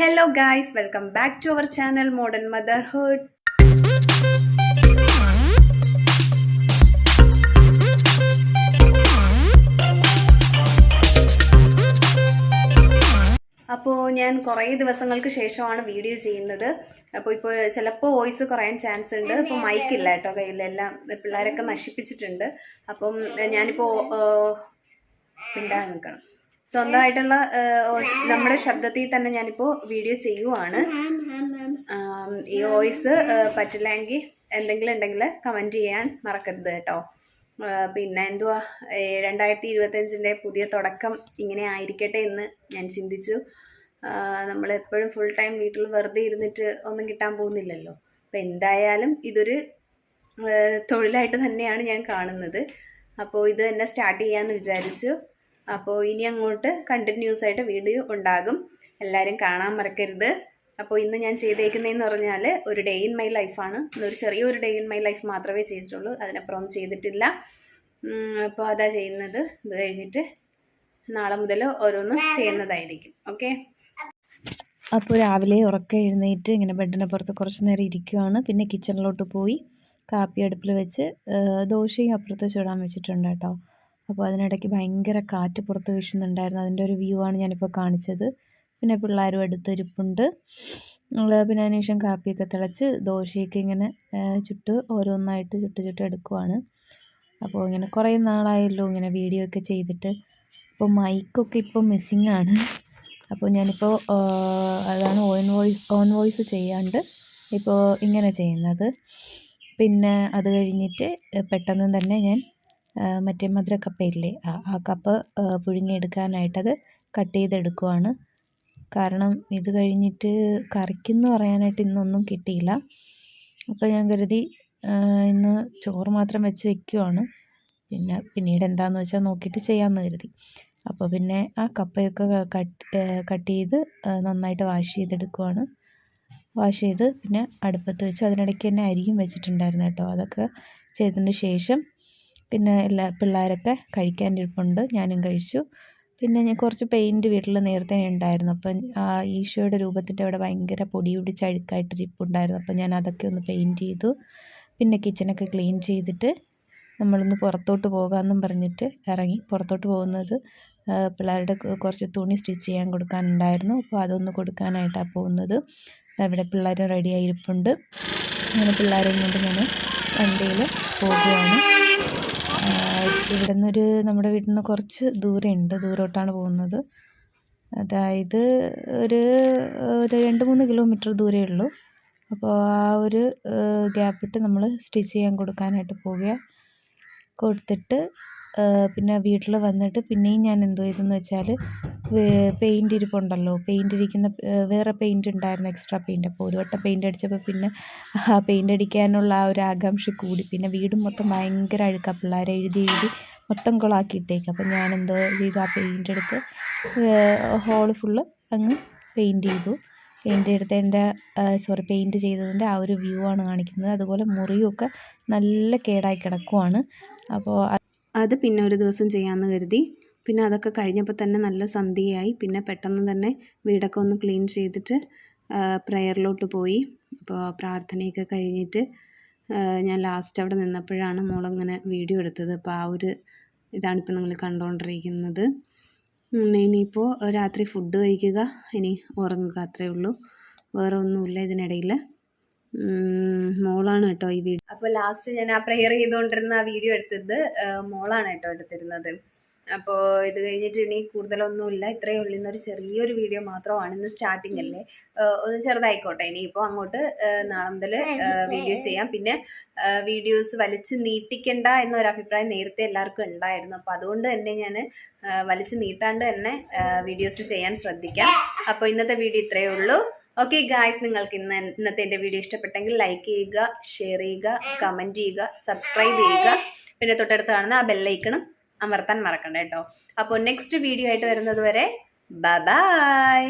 Hello guys welcome back to our channel modern motherhood അപ്പോൾ ഞാൻ കുറേ ദിവസങ്ങൾക്ക് ശേഷമാണ് വീഡിയോ ചെയ്യുന്നത്. അപ്പോൾ ഇപ്പോൾ ചിലപ്പോൾ വോയിസ് കുറയാൻ ചാൻസ് ഉണ്ട്. അപ്പോൾ മൈക്ക് ഇല്ല കേട്ടോ കയ്യിലെല്ലാം. പിള്ളേരൊക്കെ നശിപ്പിച്ചിട്ടുണ്ട്. അപ്പം ഞാനിപ്പോൾ മിണ്ടാൻ നിൽക്കണം. സ്വന്തമായിട്ടുള്ള നമ്മുടെ ശബ്ദത്തിൽ തന്നെ ഞാനിപ്പോൾ വീഡിയോ ചെയ്യുവാണ്. ഈ വോയിസ് പറ്റില്ലെങ്കിൽ എന്തെങ്കിലും ഉണ്ടെങ്കിൽ കമന്റ് ചെയ്യാൻ മറക്കരുത് കേട്ടോ. പിന്നെ എന്തുവാ രണ്ടായിരത്തി ഇരുപത്തഞ്ചിന്റെ പുതിയ തുടക്കം ഇങ്ങനെ ആയിരിക്കട്ടെ എന്ന് ഞാൻ ചിന്തിച്ചു. നമ്മൾ എപ്പോഴും ഫുൾ ടൈം വീട്ടിൽ വെറുതെ ഇരുന്നിട്ട് ഒന്നും കിട്ടാൻ പോകുന്നില്ലല്ലോ. അപ്പം എന്തായാലും ഇതൊരു തൊഴിലായിട്ട് തന്നെയാണ് ഞാൻ കാണുന്നത്. അപ്പോൾ ഇത് തന്നെ സ്റ്റാർട്ട് ചെയ്യാമെന്ന് വിചാരിച്ചു. അപ്പോൾ ഇനി അങ്ങോട്ട് കണ്ടിന്യൂസ് ആയിട്ട് വീഡിയോ ഉണ്ടാകും. എല്ലാവരും കാണാൻ മറക്കരുത്. അപ്പോൾ ഇന്ന് ഞാൻ ചെയ്തേക്കുന്നതെന്ന് പറഞ്ഞാൽ ഒരു ഡേ ഇൻ മൈ ലൈഫാണ് ഇന്നൊരു ചെറിയൊരു ഡേ ഇൻ മൈ ലൈഫ് മാത്രമേ ചെയ്തിട്ടുള്ളൂ. അതിനപ്പുറം ചെയ്തിട്ടില്ല. അപ്പോൾ അതാ ചെയ്യുന്നത്. ഇത് കഴിഞ്ഞിട്ട് നാളെ മുതൽ ഓരോന്നും ചെയ്യുന്നതായിരിക്കും. ഓക്കെ? അപ്പോൾ രാവിലെ ഉറക്കം എഴുന്നേറ്റ് ഇങ്ങനെ ബെഡിന്റെ പുറത്ത് കുറച്ച് നേരം ഇരിക്കുവാണ്. പിന്നെ കിച്ചണിലോട്ട് പോയി കാപ്പി അടുപ്പിൽ വെച്ച് ദോശയും അപ്പുറത്ത് ചൂടാൻ വെച്ചിട്ടുണ്ട് കേട്ടോ. അപ്പോൾ അതിനിടയ്ക്ക് ഭയങ്കര കാറ്റ് പുറത്ത് വീശുന്നുണ്ടായിരുന്നു. അതിന്റെ ഒരു വ്യൂ ആണ് ഞാനിപ്പോൾ കാണിച്ചത്. പിന്നെ പിള്ളേരും അടുത്തിരിപ്പുണ്ട്. പിന്നെ അതിനുശേഷം കാപ്പിയൊക്കെ തിളച്ച് ദോശയൊക്കെ ഇങ്ങനെ ചുട്ട് ഓരോന്നായിട്ട് ചുട്ട് ചുട്ട് എടുക്കുവാണ്. അപ്പോൾ ഇങ്ങനെ കുറേ നാളായല്ലോ ഇങ്ങനെ വീഡിയോ ഒക്കെ ചെയ്തിട്ട്. അപ്പോൾ മൈക്കൊക്കെ ഇപ്പോൾ മിസ്സിങ് ആണ്. അപ്പോൾ ഞാനിപ്പോൾ അതാണ് ഓൺ വോയിസ് ഓൺ വോയിസ് ചെയ്യാണ്ട് ഇപ്പോൾ ഇങ്ങനെ ചെയ്യുന്നത്. പിന്നെ അത് കഴിഞ്ഞിട്ട് പെട്ടെന്ന് തന്നെ ഞാൻ മറ്റേ മധുര കപ്പയില്ലേ ആ ആ കപ്പ് പുഴുങ്ങിയെടുക്കാനായിട്ടത് കട്ട് ചെയ്തെടുക്കുവാണ്. കാരണം ഇത് കഴിഞ്ഞിട്ട് കറിക്കെന്ന് പറയാനായിട്ട് ഇന്നൊന്നും കിട്ടിയില്ല. അപ്പോൾ ഞാൻ കരുതി ഇന്ന് ചോറ് മാത്രം വെച്ച് വെക്കുവാണ്. പിന്നെ പിന്നീട് എന്താണെന്ന് വെച്ചാൽ നോക്കിയിട്ട് ചെയ്യാമെന്ന് കരുതി. അപ്പോൾ പിന്നെ ആ കപ്പയൊക്കെ കട്ട് കട്ട് ചെയ്ത് നന്നായിട്ട് വാഷ് ചെയ്തെടുക്കുവാണ്. വാഷ് ചെയ്ത് പിന്നെ അടുപ്പത്ത് വെച്ച് അതിനിടയ്ക്ക് തന്നെ അരിയും വെച്ചിട്ടുണ്ടായിരുന്നു കേട്ടോ. അതൊക്കെ ചെയ്തതിന് ശേഷം പിന്നെ എല്ലാ പിള്ളേരൊക്കെ കഴിക്കാൻ ഇരിപ്പുണ്ട് ഞാനും കഴിച്ചു. പിന്നെ ഞാൻ കുറച്ച് പെയിന്റ് വീട്ടിൽ നേരത്തെ ഉണ്ടായിരുന്നു. അപ്പം ആ ഈശോയുടെ രൂപത്തിന്റെ അവിടെ ഭയങ്കര പൊടി പിടിച്ച് അഴുക്കായിട്ട് ഇരിപ്പുണ്ടായിരുന്നു. അപ്പം ഞാൻ അതൊക്കെ ഒന്ന് പെയിന്റ് ചെയ്തു. പിന്നെ കിച്ചണൊക്കെ ക്ലീൻ ചെയ്തിട്ട് നമ്മളൊന്ന് പുറത്തോട്ട് പോകാമെന്നും പറഞ്ഞിട്ട് ഇറങ്ങി. പുറത്തോട്ട് പോകുന്നത് പിള്ളേരുടെ കുറച്ച് തുണി സ്റ്റിച്ച് ചെയ്യാൻ കൊടുക്കാനുണ്ടായിരുന്നു. അപ്പോൾ അതൊന്ന് കൊടുക്കാനായിട്ടാണ് പോകുന്നത്. അവിടെ പിള്ളേരും റെഡി ആയിരിപ്പുണ്ട് അങ്ങനെ പിള്ളേരെയും കൊണ്ട് ഞാൻ വണ്ടിയിൽ ആ, ഇവിടെ നിന്നൊരു നമ്മുടെ വീട്ടിൽ നിന്ന് കുറച്ച് ദൂരമുണ്ട് ദൂരോട്ടാണ് പോകുന്നത്. അതായത് ഒരു ഒരു രണ്ട് മൂന്ന് കിലോമീറ്റർ ദൂരമേ ഉള്ളൂ. അപ്പോൾ ആ ഒരു ഗ്യാപ്പിട്ട് നമ്മൾ സ്റ്റിച്ച് ചെയ്യാൻ കൊടുക്കാനായിട്ട് പോവുക. കൊടുത്തിട്ട് പിന്നെ വീട്ടിൽ വന്നിട്ട് പിന്നെയും ഞാൻ എന്തോ ചെയ്തെന്ന് വെച്ചാൽ പെയിന്റ് ഇരിപ്പുണ്ടല്ലോ പെയിന്റ് ഇരിക്കുന്ന വേറെ പെയിന്റ് ഉണ്ടായിരുന്നു എക്സ്ട്രാ പെയിന്റ് അപ്പോൾ ഒരു വട്ടം പെയിന്റ് അടിച്ചപ്പോൾ പിന്നെ ആ പെയിന്റ് അടിക്കാനുള്ള ആ ഒരു ആകാംക്ഷ കൂടി. പിന്നെ വീട് മൊത്തം ഭയങ്കര അഴുക്കാണ് പിള്ളേരെ എഴുതി എഴുതി മൊത്തം കുളാക്കിയിട്ടേക്ക്. അപ്പോൾ ഞാൻ എന്തോ ചെയ്തു ആ പെയിന്റ് എടുത്ത് ഹോൾ ഫുള്ള് അങ്ങ് പെയിന്റ് ചെയ്തു. പെയിന്റ് എടുത്തതിന്റെ സോറി പെയിന്റ് ചെയ്തതിന്റെ ആ ഒരു വ്യൂ ആണ് കാണിക്കുന്നത്. അതുപോലെ മുറിയൊക്കെ നല്ല കേടായി കിടക്കുവാണ്. അപ്പോൾ അത് പിന്നെ ഒരു ദിവസം ചെയ്യാമെന്ന് കരുതി. പിന്നെ അതൊക്കെ കഴിഞ്ഞപ്പോൾ തന്നെ നല്ല സന്ധ്യയായി. പിന്നെ പെട്ടെന്ന് തന്നെ വീടൊക്കെ ഒന്ന് ക്ലീൻ ചെയ്തിട്ട് പ്രെയറിലോട്ട് പോയി. അപ്പോൾ പ്രാർത്ഥനയൊക്കെ കഴിഞ്ഞിട്ട് ഞാൻ ലാസ്റ്റ് അവിടെ നിന്നപ്പോഴാണ് മോളങ്ങനെ വീഡിയോ എടുത്തത്. അപ്പോൾ ആ ഒരു ഇതാണിപ്പോൾ നിങ്ങൾ കണ്ടുകൊണ്ടിരിക്കുന്നത് ഇനിയിപ്പോൾ രാത്രി ഫുഡ് കഴിക്കുക. ഇനി ഉറങ്ങുക അത്രയേ ഉള്ളൂ. വേറെ ഒന്നുമില്ല ഇതിനിടയിൽ മോളാണ് കേട്ടോ ഈ വീഡിയോ അപ്പോൾ ലാസ്റ്റ് ഞാൻ ആ പ്രെയർ ചെയ്തുകൊണ്ടിരുന്ന ആ വീഡിയോ എടുത്തത്. മോളാണ് കേട്ടോ എടുത്തിരുന്നത്. അപ്പോൾ ഇത് കഴിഞ്ഞിട്ട് ഇനി കൂടുതലൊന്നുമില്ല. ഇത്രയേ ഉള്ളൂ. ഇന്നൊരു ചെറിയൊരു വീഡിയോ മാത്രമാണ് ഇന്ന് സ്റ്റാർട്ടിംഗ് അല്ലേ? ഒന്ന് ചെറുതായിക്കോട്ടെ. ഇനിയിപ്പോൾ അങ്ങോട്ട് നാളെ മുതൽ വീഡിയോ ചെയ്യാം. പിന്നെ വീഡിയോസ് വലിച്ചു നീട്ടിക്കണ്ട എന്നൊരു അഭിപ്രായം നേരത്തെ എല്ലാവർക്കും ഉണ്ടായിരുന്നു. അപ്പോൾ അതുകൊണ്ട് തന്നെ ഞാൻ വലിച്ചു നീട്ടാണ്ട് തന്നെ വീഡിയോസ് ചെയ്യാൻ ശ്രദ്ധിക്കാം. അപ്പോൾ ഇന്നത്തെ വീഡിയോ ഇത്രയേ ഉള്ളൂ. ഓക്കെ ഗായ്സ് നിങ്ങൾക്ക് ഇന്ന് ഇന്നത്തെ എന്റെ വീഡിയോ ഇഷ്ടപ്പെട്ടെങ്കിൽ ലൈക്ക് ചെയ്യുക ഷെയർ ചെയ്യുക കമന്റ് ചെയ്യുക സബ്സ്ക്രൈബ് ചെയ്യുക. പിന്നെ തൊട്ടടുത്ത് കാണുന്ന ആ ബെല്ലൈക്കണം അമർത്താൻ മറക്കണ്ട കേട്ടോ. അപ്പോൾ നെക്സ്റ്റ് വീഡിയോ ആയിട്ട് വരുന്നത് വരെ ബൈ